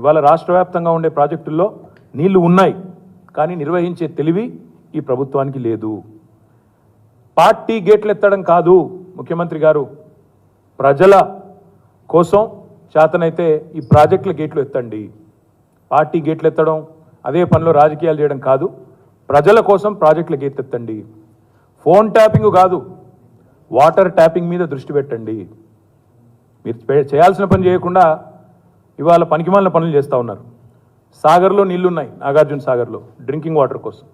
ఇవాళ రాష్ట్ర వ్యాప్తంగా ఉండే ప్రాజెక్టుల్లో నీళ్ళు ఉన్నాయి కానీ నిర్వహించే తెలివి ఈ ప్రభుత్వానికి లేదు. పార్టీ గేట్లు ఎత్తడం కాదు ముఖ్యమంత్రి గారు. ప్రజల కోసం చేతనైతే ఈ ప్రాజెక్టుల గేట్లు ఎత్తండి. పార్టీ గేట్లు ఎత్తడం అదే పనిలో రాజకీయాలు చేయడం కాదు ప్రజల కోసం ప్రాజెక్టుల గేట్లు ఎత్తండి ఫోన్ ట్యాపింగ్ కాదు వాటర్ ట్యాపింగ్ మీద దృష్టి పెట్టండి. మీరు చేయాల్సిన పని చేయకుండా ఇవాళ పనికిమాలిన పనులు చేస్తూ ఉన్నారు. సాగర్లో నీళ్ళున్నాయి నాగార్జున సాగర్లో డ్రింకింగ్ వాటర్ కోసం.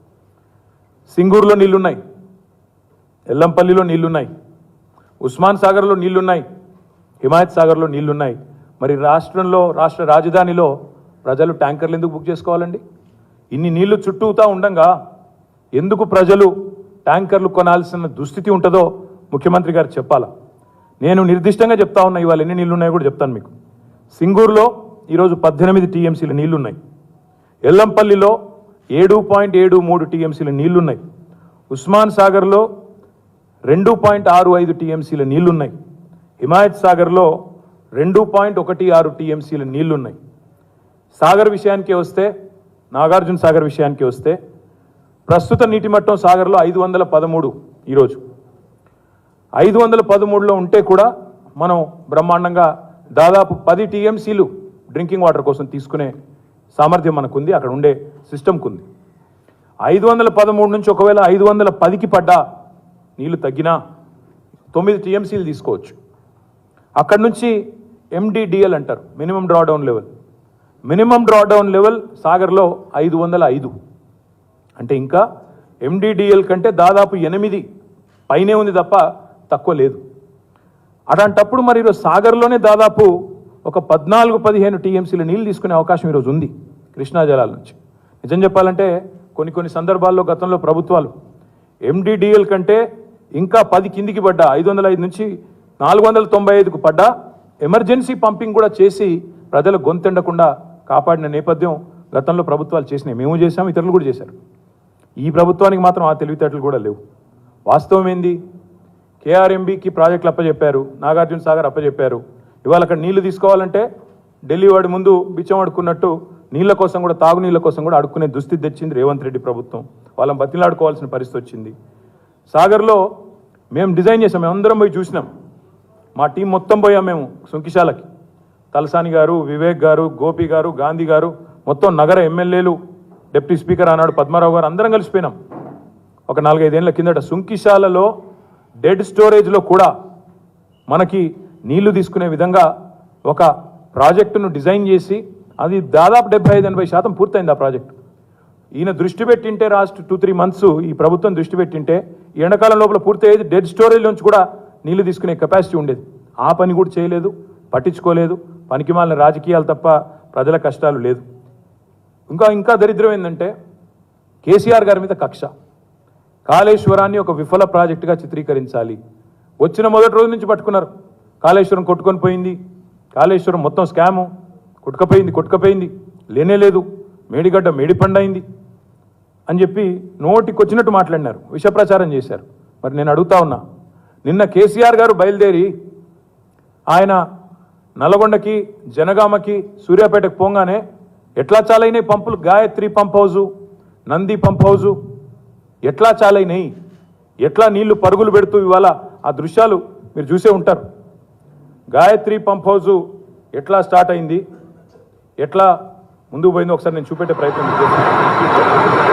సింగూరులో నీళ్ళున్నాయి ఎల్లంపల్లిలో నీళ్ళున్నాయి ఉస్మాన్ సాగర్లో నీళ్ళున్నాయి హిమాయత్ సాగర్లో నీళ్ళున్నాయి. మరి రాష్ట్రంలో రాష్ట్ర రాజధానిలో ప్రజలు ట్యాంకర్లు ఎందుకు బుక్ చేసుకోవాలండి? ఇన్ని నీళ్ళు చుట్టూతా ఉండంగా ఎందుకు ప్రజలు ట్యాంకర్లు కొనాల్సిన దుస్థితి ఉంటుందో ముఖ్యమంత్రి గారు చెప్పాలా? నేను నిర్దిష్టంగా చెప్తా ఉన్నా ఇవాళ ఎన్ని నీళ్ళున్నాయో కూడా చెప్తాను మీకు. సింగూరులో ఈరోజు పద్దెనిమిది టీఎంసీల నీళ్ళున్నాయి. ఎల్లంపల్లిలో ఏడు పాయింట్ ఏడు మూడు టీఎంసీల నీళ్ళున్నాయి. ఉస్మాన్ సాగర్లో రెండు పాయింట్ ఆరు ఐదు టీఎంసీల నీళ్ళున్నాయి. హిమాయత్ సాగర్లో రెండు పాయింట్ ఒకటి ఆరు టీఎంసీల నీళ్ళున్నాయి. సాగర్ విషయానికి వస్తే నాగార్జున సాగర్ విషయానికి వస్తే ప్రస్తుత నీటి మట్టం సాగర్లో ఐదు వందల పదమూడు ఈరోజు. ఐదు వందల పదమూడులో ఉంటే కూడా మనం బ్రహ్మాండంగా దాదాపు పది టీఎంసీలు డ్రింకింగ్ వాటర్ కోసం తీసుకునే సామర్థ్యం మనకుంది అక్కడ ఉండే సిస్టమ్కి ఉంది ఐదు వందల పదమూడు నుంచి ఒకవేళ ఐదు వందల పదికి పడ్డా నీళ్ళు తగ్గినా తొమ్మిది టీఎంసీలు తీసుకోవచ్చు. అక్కడ నుంచి ఎండిడిఎల్ అంటారు minimum drawdown level minimum drawdown level సాగర్లో ఐదు వందల ఐదు. అంటే ఇంకా ఎండిడిఎల్ కంటే దాదాపు ఎనిమిది పైనే ఉంది తప్ప తక్కువ లేదు. అలాంటప్పుడు మరి ఈరోజు సాగర్లోనే దాదాపు ఒక పద్నాలుగు పదిహేను టీఎంసీల నీళ్ళు తీసుకునే అవకాశం ఈరోజు ఉంది కృష్ణా జలాల నుంచి. నిజం చెప్పాలంటే కొన్ని కొన్ని సందర్భాల్లో గతంలో ప్రభుత్వాలు ఎండిడిఎల్ కంటే ఇంకా పది కిందికి పడ్డా ఐదు వందల ఐదు నుంచి నాలుగు వందల తొంభై ఐదుకు పడ్డా. ఎమర్జెన్సీ పంపింగ్ కూడా చేసి ప్రజలు గొంతెండకుండా కాపాడిన నేపథ్యం గతంలో ప్రభుత్వాలు చేసినాయి. మేము చేసాం ఇతరులు కూడా చేశారు. ఈ ప్రభుత్వానికి మాత్రం ఆ తెలివితేటలు కూడా లేవు. వాస్తవం ఏంది? కేఆర్ఎంబికి ప్రాజెక్టులు అప్పచెప్పారు నాగార్జున సాగర్ అప్పచెప్పారు ఇవాళ అక్కడ నీళ్ళు తీసుకోవాలంటే ఢిల్లీ వాడి ముందు బిచ్చం అడుక్కున్నట్టు నీళ్ళ కోసం కూడా తాగునీళ్ళ కోసం కూడా అడుక్కునే దుస్థితి తెచ్చింది రేవంత్ రెడ్డి ప్రభుత్వం. వాళ్ళని బతిలాడుకోవాల్సిన పరిస్థితి వచ్చింది. సాగర్లో మేము డిజైన్ చేసాం మేము అందరం పోయి చూసినాం. మా టీం మొత్తం పోయాం మేము సుంకిశాలకి. తలసాని గారు వివేక్ గారు గోపి గారు గాంధీ గారు మొత్తం నగర ఎమ్మెల్యేలు డిప్యూటీ స్పీకర్ ఆనాడు పద్మారావు గారు అందరం కలిసిపోయినాం. ఒక నాలుగైదేళ్ళ కిందట సుంకిశాలలో డెడ్ స్టోరేజ్లో కూడా మనకి నీళ్ళు తీసుకునే విధంగా ఒక ప్రాజెక్టును డిజైన్ చేసి అది దాదాపు డెబ్బై ఐదు ఎనభై శాతం పూర్తయింది ఆ ప్రాజెక్టు. ఈయన దృష్టి పెట్టింటే లాస్ట్ టూ త్రీ మంత్స్ ఈ ప్రభుత్వం దృష్టి పెట్టింటే ఈ ఎండాకాలం లోపల పూర్తి అయ్యేది డెడ్ స్టోరేజ్ నుంచి కూడా నీళ్ళు తీసుకునే కెపాసిటీ ఉండేది. ఆ పని కూడా చేయలేదు పట్టించుకోలేదు పనికిమాలిన రాజకీయాలు తప్ప ప్రజల కష్టాలు లేదు. ఇంకా ఇంకా దరిద్రం ఏంటంటే కేసీఆర్ గారి మీద కక్ష. కాళేశ్వరాన్ని ఒక విఫల ప్రాజెక్టుగా చిత్రీకరించాలి. వచ్చిన మొదటి రోజు నుంచి పట్టుకున్నారు. కాళేశ్వరం కొట్టుకొని పోయింది. కాళేశ్వరం మొత్తం స్కాము. కొట్టుకపోయింది కొట్టుకపోయింది. లేనే లేదు. మేడిగడ్డ మేడిపండైంది అని చెప్పి నోటికొచ్చినట్టు మాట్లాడినారు. విషప్రచారం చేశారు. మరి నేను అడుగుతా ఉన్నా నిన్న కేసీఆర్ గారు బయలుదేరి ఆయన నల్గొండకి జనగామకి సూర్యాపేటకు పోగానే ఎట్లా చాలైన పంపులు? Gayatri pump house Nandi pump house ఎట్లా చాలైనాయి ఎట్లా నీళ్ళు పరుగులు పెడుతూ ఇవాళ ఆ దృశ్యాలు మీరు చూసే ఉంటారు? గాయత్రి పంప్ హౌజు ఎట్లా స్టార్ట్ అయింది? ఎట్లా ముందుకు పోయిందో ఒకసారి నేను చూపెట్టే ప్రయత్నం చేస్తాను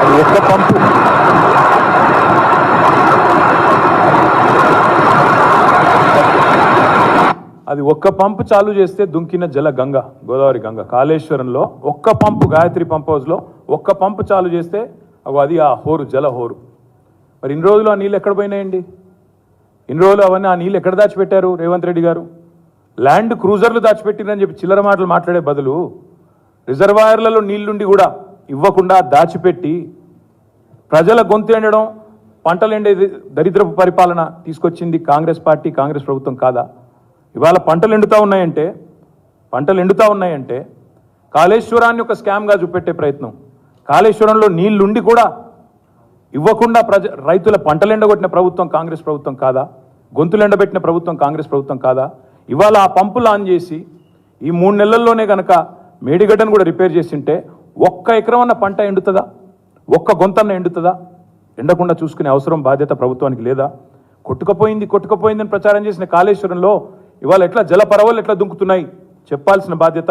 అది ఒక్క పంపు అది ఒక్క పంపు చాలు చేస్తే దుంకిన జల గంగ గోదావరి గంగ. కాళేశ్వరంలో ఒక్క పంపు గాయత్రి పంప్ హౌస్లో ఒక్క పంపు చాలు చేస్తే అగో అది ఆ హోరు జల హోరు. మరి ఇన్ని రోజులు ఆ నీళ్ళు ఎక్కడ పోయినాయండి? ఇన్ని రోజులు అవన్నీ ఆ నీళ్ళు ఎక్కడ దాచిపెట్టారు రేవంత్ రెడ్డి గారు? ల్యాండ్ క్రూజర్లు దాచిపెట్టిందని చెప్పి చిల్లర మాటలు మాట్లాడే బదులు రిజర్వాయర్లలో నీళ్ళుండి కూడా ఇవ్వకుండా దాచిపెట్టి ప్రజల గొంతు ఎండడం పంటలు ఎండే దరిద్రపు పరిపాలన తీసుకొచ్చింది కాంగ్రెస్ పార్టీ కాంగ్రెస్ ప్రభుత్వం కాదా? ఇవాళ పంటలు ఎండుతా ఉన్నాయంటే పంటలు ఎండుతా ఉన్నాయంటే కాళేశ్వరాన్ని ఒక స్కామ్గా చూపెట్టే ప్రయత్నం. కాళేశ్వరంలో నీళ్ళుండి కూడా ఇవ్వకుండా ప్రజ రైతుల పంటలు ఎండగొట్టిన ప్రభుత్వం కాంగ్రెస్ ప్రభుత్వం కాదా? గొంతులు ఎండబెట్టిన ప్రభుత్వం కాంగ్రెస్ ప్రభుత్వం కాదా? ఇవాళ ఆ పంపులు ఆన్ చేసి ఈ మూడు నెలల్లోనే కనుక మేడిగడ్డను కూడా రిపేర్ చేసింటే ఒక్క ఎకరం అన్న పంట ఎండుతుందా? ఒక్క గొంతన్న ఎండుతుందా? ఎండకుండా చూసుకునే అవసరం బాధ్యత ప్రభుత్వానికి లేదా? కొట్టుకపోయింది కొట్టుకపోయిందని ప్రచారం చేసిన కాళేశ్వరంలో ఇవాళ ఎట్లా జలపరవలు ఎట్లా దుంకుతున్నాయి? చెప్పాల్సిన బాధ్యత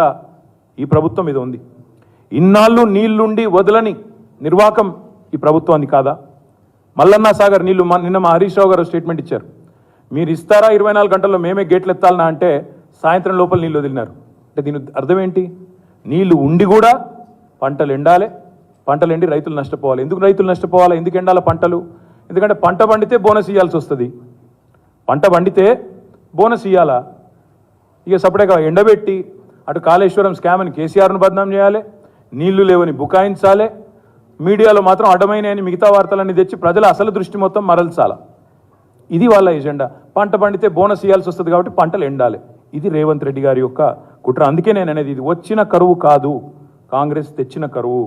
ఈ ప్రభుత్వం మీద ఉంది. ఇన్నాళ్ళు నీళ్ళుండి వదలని నిర్వాకం ఈ ప్రభుత్వాన్ని కాదా? మల్లన్న సాగర్ నీళ్ళు నిన్న మా హరీష్ రావు గారు స్టేట్మెంట్ ఇచ్చారు. మీరు ఇస్తారా? ఇరవై నాలుగు గంటల్లో మేమే గేట్లు ఎత్తాలనా అంటే సాయంత్రం లోపల నీళ్ళు వదిలినారు. అంటే దీని అర్థం ఏంటి? నీళ్ళు ఉండి కూడా పంటలు ఎండాలి. పంటలు ఎండి రైతులు నష్టపోవాలి. ఎందుకు రైతులు నష్టపోవాలి? ఎందుకు ఎండాలి పంటలు? ఎందుకంటే పంట పండితే బోనస్ ఇవ్వాల్సి వస్తుంది. పంట పండితే బోనస్ ఇవ్వాలా ఇక సపరేట్గా ఎండబెట్టి అటు కాళేశ్వరం స్కామ్ అని కేసీఆర్ను బదనాం చేయాలి నీళ్ళు లేవని బుకాయించాలి మీడియాలో మాత్రం అడ్డమైన మిగతా వార్తలన్నీ తెచ్చి ప్రజల అసలు దృష్టి మొత్తం మరల్చాల. ఇది వాళ్ళ ఎజెండా. పంట పండితే బోనస్ ఇవ్వాల్సి వస్తుంది కాబట్టి పంటలు ఎండాలి. ఇది రేవంత్ రెడ్డి గారి యొక్క కుట్ర. అందుకే నేను అనేది ఇది. వచ్చిన కరువు కాదు. కాంగ్రెస్ తెచ్చిన కరువు.